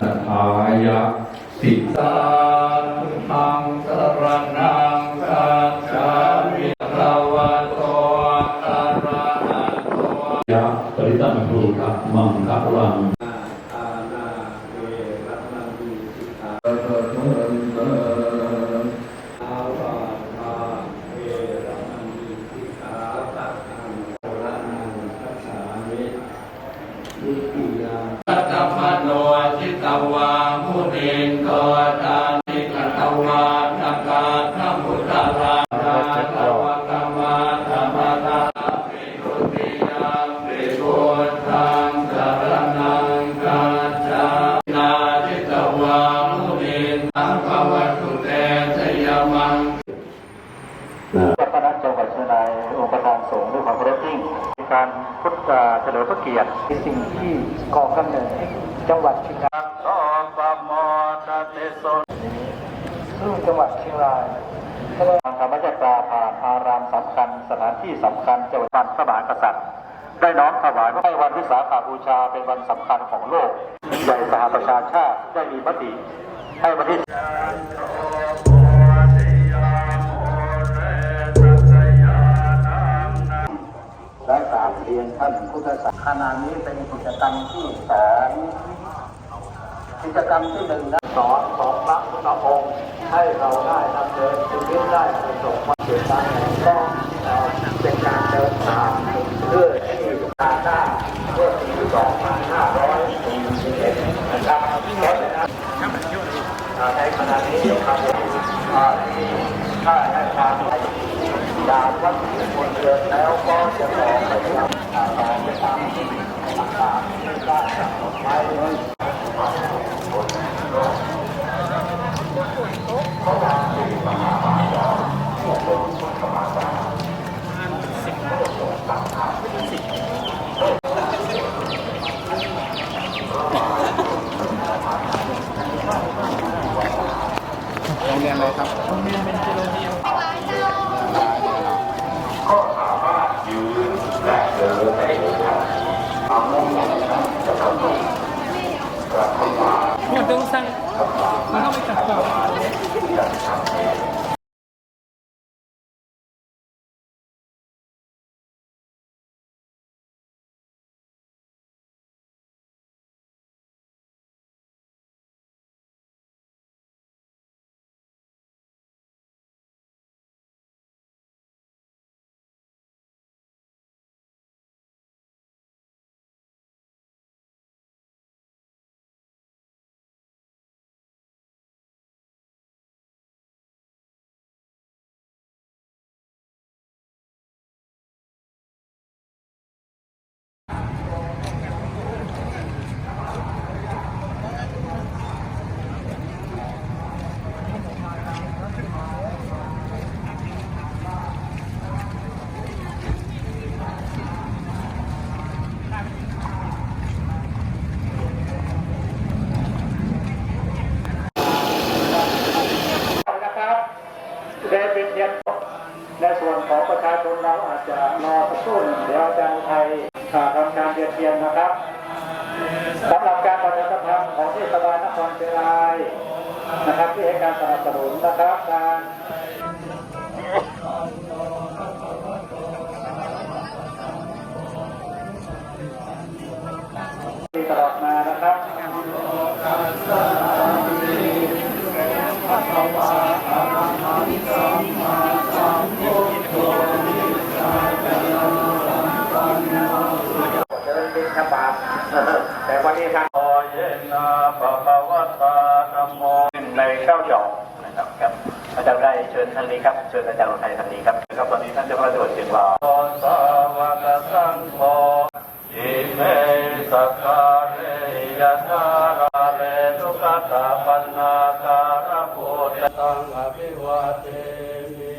สาธุธังสรณังคัจามิภาวโตอะระหะโตยะปริตัมภูตะมังคะรังอานาเวรมณีสิกขาอาวาทาเวรมณีสิกขาปะทังสรณังคัจฉามินิพิยาตัตมโน วามุนินโกตานิกตวาตกาธรรมุตตาราตวะกมะธรรมตาปิทุติยาปิพุทธังสรณังกัจจานาจิตวามุนินตังภวัตุเตชยมังเจ้าคณะจังหวัดเชียงรายองค์ประธานสงฆ์ด้วยความเคารพยิ่งมี การพุทธาเฉลิมพระเกียรติสิ่งที่ก่อกำเนิดให้จังหวัดเชียงรายโตปโมทติโสซึ่งจังหวัดเชียงรายก็ได้ทางธรรมจักราผ่านอารามสำคัญ สถานที่สำคัญจังหวัดวันพระมหากษัตริย์ ได้น้อมถวายให้วันวิสาขาบูชาเป็นวันสำคัญของโลกใหญ่สหประชาชาติได้มีมติให้วันที่และกรา เรียนท่านพุทธศาสนานี้เป็นกิจกรรมที่สองกิจกรรมที่หนึ่งนะสอนสอนพระพุทธองค์ให้เราได้ดำเนินชีวิตได้ประสบความสำเร็จได้ก็เป็นการเดินทางเพื่อที่ทางหน้าเพื่อที่จะนะครับเพราะฉะนั้นในขณะนี้ครับอ่าที่ถ้าได้ทางให้ จากวัดที่คนเดินแล้วก็จะต่อไปยังต่อไปตามที่ต่างๆที่ได้กำหนดไว้ นะครับ เดนเป็นเทียในส่วนของประชาชนเราอาจจะรอสักครู่หนึ่งเดี๋ยวอาจารย์ไทยทำการเรียนเทียนนะครับสำหรับการประชาสัมพันธ์ของเทศบาลนครเชียงรายนะครับที่ให้การสนับสนุนนะครับการตลอด เดินบินทบาทแต่วันนี้ครับโอเยนะปะปะวะตาธัมโมในเก้าจอกนะครับครับอาจารย์ได้เชิญทางนี้ครับเชิญอาจารย์ไทยทางนี้ครับครับตอนนี้ท่านเจ้าคณะจังหวัดเชียงรายโอสาวกสังโฆอิเมสักการเรยะทาราเรทุกตาปันนา ตังอภิวาเทมิ